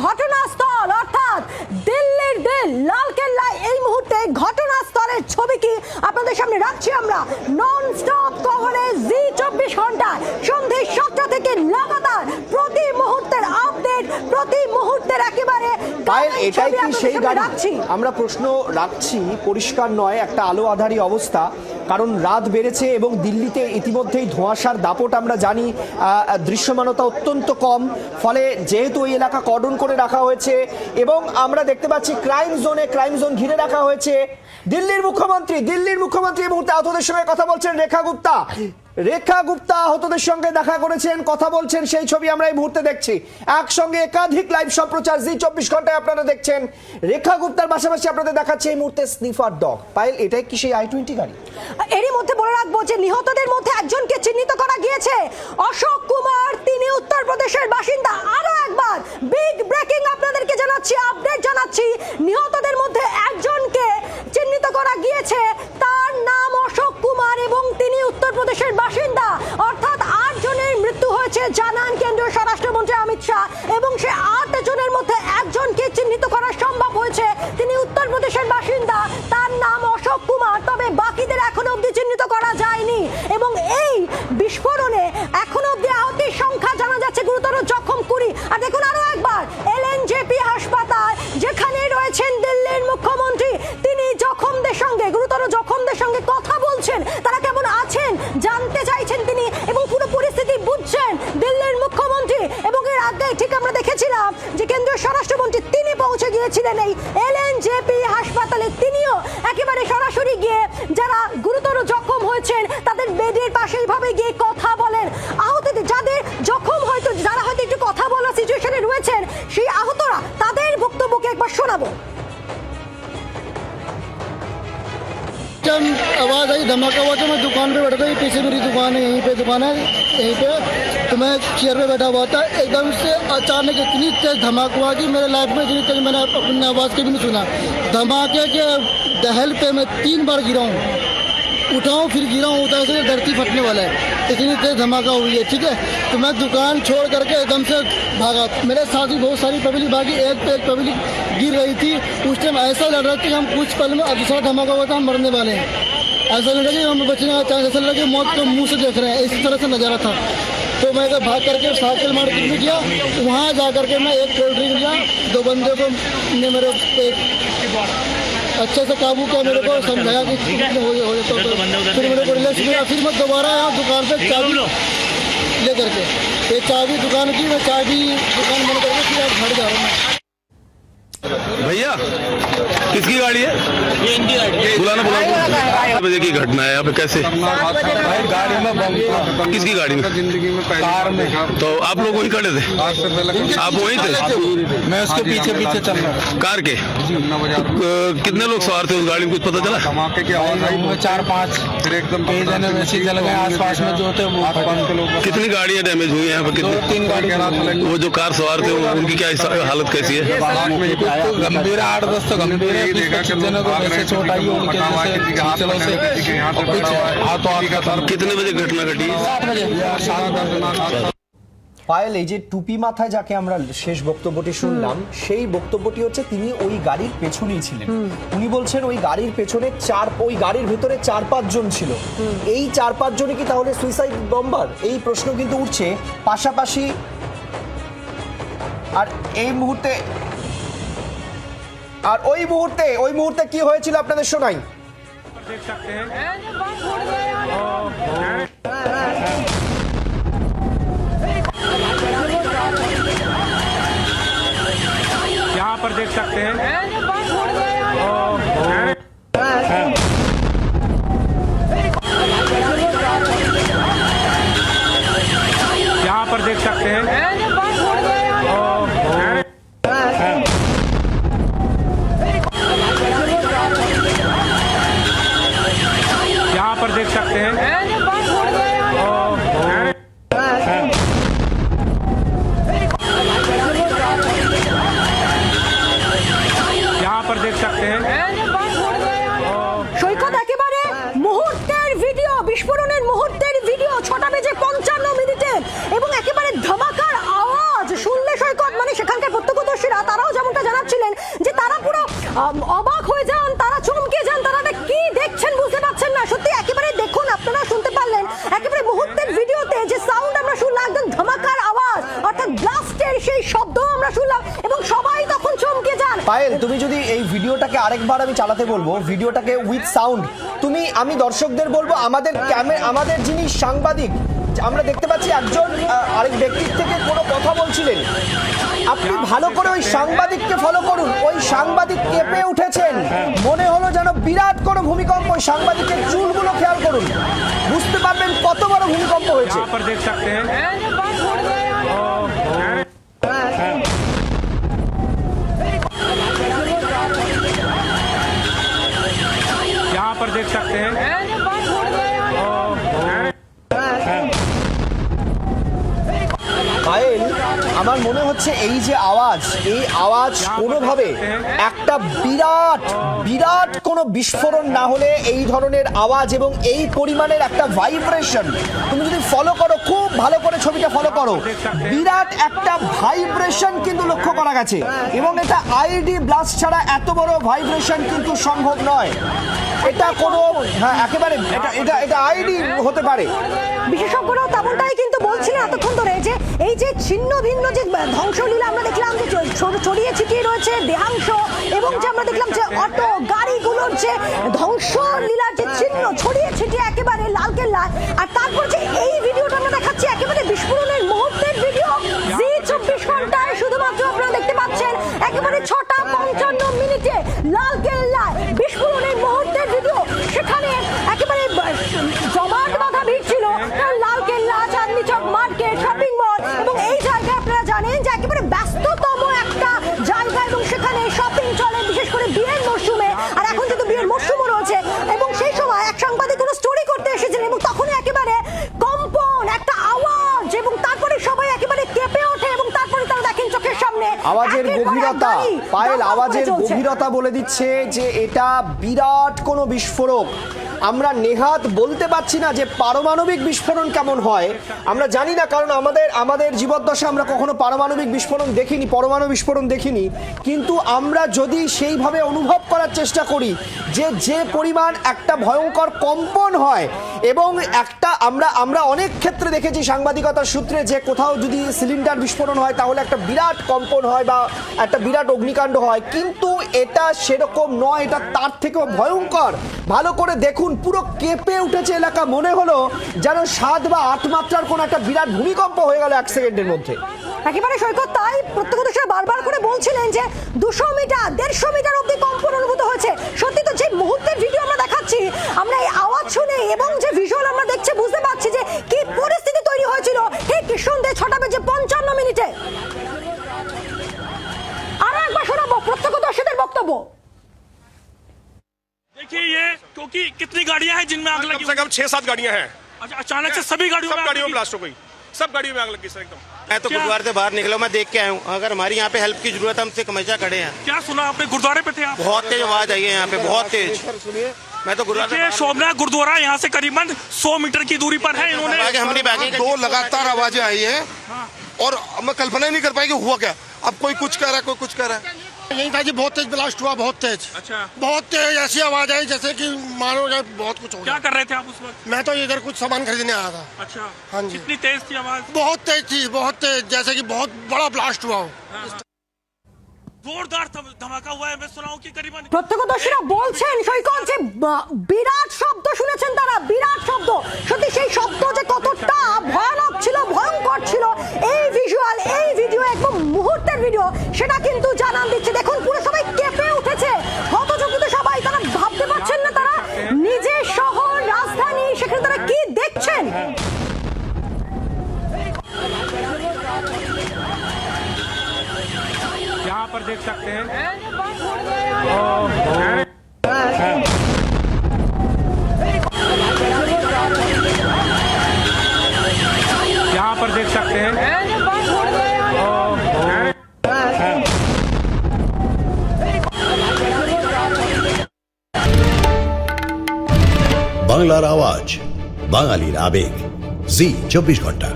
ঘটনাস্থল অর্থাৎ দিল্লির দিল লালকেল্লায় এই মুহূর্তে ঘটনাস্থলের ছবি কি? আপনাদের সামনে রাখছি আমরা নন স্টপ কভারে জি চব্বিশ ঘণ্টা। সন্ধে সাতটা থেকে লাগাতার প্রতি মুহূর্তের আপডেট প্রতি মুহূর্তের একেবারে এটাই কি সেই গাড়ি? আমরা প্রশ্ন রাখছি পরিষ্কার নয় একটা আলো আধারী অবস্থা। কারণ রাত বেড়েছে এবং দিল্লিতে ইতিমধ্যেই ধোঁয়াশার দাপট আমরা জানি দৃশ্যমানতা অত্যন্ত কম। ফলে যেহেতু ওই এলাকা কর্ডন করে রাখা হয়েছে এবং আমরা দেখতে পাচ্ছি ক্রাইম জোনে ক্রাইম জোন ঘিরে রাখা হয়েছে দিল্লির মুখ্যমন্ত্রী দিল্লির মুখ্যমন্ত্রী এই মুহূর্তে আহতদের সঙ্গে কথা বলছেন রেখা গুপ্তা। রেখা গুপ্তা আহতদের সঙ্গে দেখা করেছেন, কথা বলছেন, সেই ছবি আমরা এই মুহূর্তে দেখছি। একসঙ্গে একাধিক লাইভ সম্প্রচার জি চব্বিশ ঘন্টায় আপনারা দেখছেন। রেখা গুপ্তার পাশাপাশি আপনাদের দেখাচ্ছে এই মুহূর্তে স্নিফার ডগ। পায়েল, এটাই কি সেই আই টোয়েন্টি গাড়ি? এরই মধ্যে বলে রাখব যে নিহতদের মধ্যে একজনকে চিহ্নিত করা গিয়েছে। অশোক কুমার, তিনি উত্তরপ্রদেশের বাসিন্দা। আরও একবার বিগ ব্রেকিং আপনাদেরকে জানাচ্ছি আপডেট জানাচ্ছি। নিহতদের মধ্যে একজনকে করা গিয়েছে, তার নাম অশোক কুমার এবং তিনি উত্তরপ্রদেশের বাসিন্দা। অর্থাৎ আট জনের মৃত্যু হয়েছে জানান কেন্দ্রীয় স্বরাষ্ট্রমন্ত্রী অমিত শাহ, এবং সে আট জনের মধ্যে একজনকে চিহ্নিত করা সম্ভব হয়েছে। তিনি উত্তরপ্রদেশের বাসিন্দা, তার নাম অশোক কুমার, তবে বাকিদের এখনও অবধি চিহ্নিত করা যায়নি। এবং এই বিস্ফোরণে এখনও অবধি আহতের সংখ্যা জানা যাচ্ছে, গুরুতর জখম কুড়ি। আর দেখুন আরও একবার এলএনজেপি হাসপাতাল, যেখানে রয়েছেন দিল্লির মুখ্যমন্ত্রী। তিনি সঙ্গে, গুরুতর জখমদের সঙ্গে কথা বলছেন। তারা কেমন আছেন? জানতে চাইছেন তিনি এবং পুরো পরিস্থিতি বুঝছেন দিল্লির মুখ্যমন্ত্রী। এবং এর আগে ঠিক আমরা দেখেছিলাম যে কেন্দ্রীয় স্বরাষ্ট্রমন্ত্রী তিনি পৌঁছে গিয়েছিলেন এই এলএনজেপি হাসপাতালে। তিনিও একেবারে সরাসরি গিয়ে যারা গুরুতর জখম হয়েছেন, তাদের বেডের পাশে এইভাবে গিয়ে কথা বলেন। আহতদের যাদের জখম হয়তো, যারা হয়তো একটু কথা বলার সিচুয়েশনে রয়েছেন, সেই আহতরা जब आवाज़ आई, धमाका हुआ तो मैं दुकान पे बैठा था, ये पीछे मेरी दुकान है, यहीं पे दुकान है, यहीं पे। तो मैं चेयर पे बैठा हुआ था, एकदम से अचानक इतनी तेज धमाका हुआ कि मेरे लाइफ में इतनी तेज मैंने अपनी आवाज़ कभी नहीं सुना। धमाके के दहल पे मैं तीन बार गिरा हूँ। उठाऊँ, फिर गिरा हूँ उधर से धरती फटने वाला है। इतनी तेज धमाका हुई है, ठीक है? तो मैं दुकान छोड़ करके एकदम से भागा। मेरे साथ ही बहुत सारी पब्लिक भागी, एक पे एक पब्लिक गिर रही थी। उस टाइम ऐसा लग रहा था कि हम कुछ पल में दूसरा धमाका हुआ था, हम मरने वाले हैं। ऐसा लग रहा कि हम बचने का चांस ऐसा लग रहा कि मौत को मुँह से देख रहे हैं, इसी तरह से नज़ारा था। तो मैं भाग करके साइकिल मार्केट में गया। वहाँ जा करके मैं एक कोल्ड ड्रिंक लिया। दो बंदे को ने मेरे एक अच्छे से काबू किया मेरे को समझाया कि है, जाता तो फिर मेरे को रिलैक्स मिला फिर मैं दोबारा यहाँ दुकान पे चाबी ले। करके ये चाबी दुकान की मैं चाबी दुकान बंद करके फिर आप घर जा रहा हूँ। भैया किसकी गाड़ी है? ये इनकी गाड़ी बुलाना बुलाना बजे की घटना है यहाँ पे कैसे? भाई गाड़ी में बम था। किसकी गाड़ी में? ज़िंदगी में पहली कार में। तो आप लोग वहीं खड़े थे? आज से पहले आप वहीं थे? मैं उसके पीछे पीछे चल रहा था। कार के? अ, कितने लोग सवार थे उस गाड़ी में? कुछ पता चला? धमाके की आवाज़ आई। में चार पाँच। फिर एकदम कई जने वैसे ही जल गए आसपास में जो थे वो आसपास के लोग कितनी गाड़ियाँ डैमेज हुई हैं यहाँ दो कितनी तीन गाड़ी कह रहा था लेकिन वो जो कार सवार थे उनकी क्या हिसा- हालत कैसी है? कुछ गंभीर है, आठ दस तो गंभीर है यही कुछ देखा कि कुछ जनों को लोग वैसे चोट आई है उनके पता हुआ किसी के हाथ में चलो से किसी के यहाँ पे कुछ पड़ा हुआ है। हाथों हाथ का सर कितने बजे घटना घटी आठ बजे পায়েল এই যে টুপি মাথায় যাকে আমরা শেষ বক্তব্যটি শুনলাম সেই বক্তব্যটি হচ্ছে তিনি ওই গাড়ির পেছনেই ছিলেন উনি বলছেন ওই গাড়ির পেছনে চার ওই গাড়ির ভেতরে চার পাঁচ জন ছিল এই চার পাঁচ জনই কি তাহলে সুইসাইড বম্বার এই প্রশ্ন কিন্তু উঠছে পাশাপাশি আর এই মুহূর্তে আর ওই মুহূর্তে ওই মুহূর্তে কি হয়েছিল আপনাদের শোনাই यहाँ पर देख सकते हैं। यहाँ पर देख सकते हैं। অবাক হয়ে যান, তারা চমকে যান, তারা কি দেখছেন বুঝতে পারছেন না। সত্যি একেবারে দেখুন, আপনারা শুনতে পারলেন, একেবারে মুহূর্তের ভিডিওতে যে সাউন্ড আমরা শুনলাম, একদম ধামাকার আওয়াজ, অর্থাৎ ব্লাস্টের সেই শব্দ আমরা শুনলাম, এবং সবাই তখন চমকে যান। পায়েল, তুমি যদি এই ভিডিওটাকে আরেকবার আমি চালাতে বলব, ভিডিওটাকে উইথ সাউন্ড তুমি, আমি দর্শকদের বলব, আমাদের ক্যামে আমাদের যিনি সাংবাদিক আমরা দেখতে পাচ্ছি একজন আহ, আরেক ব্যক্তির থেকে কোনো কথা বলছিলেন আপনি ভালো করে ওই সাংবাদিককে ফলো করুন ওই সাংবাদিক কেঁপে উঠেছেন মনে হলো যেন বিরাট কোনো ভূমিকম্প ওই সাংবাদিকের চুলগুলো খেয়াল করুন বুঝতে পারবেন কত বড় ভূমিকম্প হয়েছে यहाँ पर देख सकते हैं আমার মনে হচ্ছে এই যে আওয়াজ, এই আওয়াজ কোনোভাবে একটা বিরাট বিরাট কোনো বিস্ফোরণ না হলে এই ধরনের আওয়াজ এবং এই পরিমাণের একটা ভাইব্রেশন তুমি যদি ফলো করো, খুব ভালো করে ছবিটা ফলো করো, বিরাট একটা ভাইব্রেশন কিন্তু লক্ষ্য করা গেছে এবং এটা আইডি ব্লাস্ট ছাড়া এত বড় ভাইব্রেশন কিন্তু সম্ভব নয়। এটা কোনো হ্যাঁ একেবারে, এটা এটা এটা আইডি হতে পারে। বিশেষজ্ঞরাও তেমনটাই কিন্তু বলছিলেন এতক্ষণ ধরে যে এই যে ছিন্ন ভিন্ন যে ধ্বংসলীলা আমরা দেখলাম যে ছড়িয়ে ছিটিয়ে রয়েছে দেহাংশ এবং যে আমরা দেখলাম যে অটো গাড়িগুলোর যে ধ্বংসলীলার যে ছিন্ন ছড়িয়ে ছিটিয়ে একেবারে লালকেল্লা আর তারপর যে এই ভিডিওটা আমরা দেখাচ্ছি একেবারে বিস্ফোরণের মুহূর্তের আওয়াজের গভীরতা পায়েল আওয়াজের গভীরতা বলে দিচ্ছে যে এটা বিরাট কোনো বিস্ফোরক। আমরা নেহাত বলতে পারছি না যে পারমাণবিক বিস্ফোরণ কেমন হয়। আমরা জানি না, কারণ আমাদের আমাদের জীবদ্দশা আমরা কখনো পারমাণবিক বিস্ফোরণ দেখিনি, পরমাণু বিস্ফোরণ দেখিনি। কিন্তু আমরা যদি সেইভাবে অনুভব করার চেষ্টা করি যে যে পরিমাণ একটা ভয়ঙ্কর কম্পন হয় এবং একটা, আমরা আমরা অনেক ক্ষেত্রে দেখেছি সাংবাদিকতার সূত্রে যে কোথাও যদি সিলিন্ডার বিস্ফোরণ হয়, তাহলে একটা বিরাট কম্পন হয় বা একটা বিরাট অগ্নিকাণ্ড হয়। কিন্তু এটা সেরকম নয়, এটা তার থেকেও ভয়ঙ্কর। ভালো করে দেখুন দেখুন, পুরো কেঁপে উঠেছে এলাকা। মনে হলো যেন সাত বা আট মাত্রার কোনো একটা বিরাট ভূমিকম্প হয়ে গেল এক সেকেন্ডের মধ্যে। একেবারে সৈকত, তাই প্রত্যক্ষদর্শীরা বারবার করে বলছিলেন যে দুশো মিটার, দেড়শো মিটার অব্দি কম্পন অনুভূত হয়েছে। সত্যি তো যে মুহূর্তের ভিডিও আমরা দেখাচ্ছি, আমরা এই আওয়াজ শুনে এবং যে ভিজুয়াল আমরা দেখছি, বুঝতে পারছি যে কি পরিস্থিতি তৈরি হয়েছিল। ঠিক সন্ধে ছটা বেজে পঞ্চান্ন মিনিটে। আর একবার শোনাবো প্রত্যক্ষদর্শীদের বক্তব্য। क्योंकि कितनी गाड़ियाँ हैं जिनमें आग कम लगी से कम छह सात गाड़ियाँ हैं। अच्छा अचानक से सभी गाड़ियों सब में गाड़ियों में ब्लास्ट हो गई। सब गाड़ियों में आग लगी सर एकदम। मैं तो गुरुद्वारे से बाहर निकला मैं देख के आया हूँ। अगर हमारी यहाँ पे हेल्प की ज़रूरत है हम सिख हमेशा खड़े हैं क्या सुना आपने? गुरुद्वारे पे थे आप? बहुत तेज आवाज़ आई है यहाँ पे बहुत तेज। मैं तो गुरुद्वारा शोभना गुरुद्वारा यहाँ से करीबन 100 मीटर की दूरी पर है इन्होंने। आगे हम दो लगातार आवाज़ें आई है। और मैं कल्पना ही नहीं कर पाई कि हुआ क्या। अब कोई कुछ कह रहा है कोई कुछ कह रहा है। यही था जी बहुत तेज ब्लास्ट हुआ बहुत तेज। अच्छा। बहुत तेज ऐसी आवाज़ आई जैसे कि मानो जाए बहुत कुछ हो क्या कर रहे थे आप उस वक्त? मैं तो इधर कुछ सामान खरीदने आया था। अच्छा। हाँ जी। कितनी तेज थी आवाज़? बहुत तेज थी बहुत तेज जैसे कि बहुत बड़ा ब्लास्ट हुआ हो। जोरदार धम- धमाका हुआ है मैं सुना हूँ कि करीबन প্রত্যক্ষদর্শীরা বলছেন সৈকত যে বা- বিরাট শব্দ শুনেছেন তারা বিরাট শব্দ সত্যি সেই শব্দ যে কতটা ভয়ানক ছিল ভয়ঙ্কর ছিল এই ভিজুয়াল এই ভিডিও একদম মুহূর্তের ভিডিও সেটা কিন্তু জানান দিচ্ছে দেখুন পুরো সবাই কেঁপে উঠেছে হতচকিত সবাই देख सकते हैं यहाँ पर देख सकते हैं বাংলার আওয়াজ বাঙালির আবেগ জি চব্বিশ ঘন্টা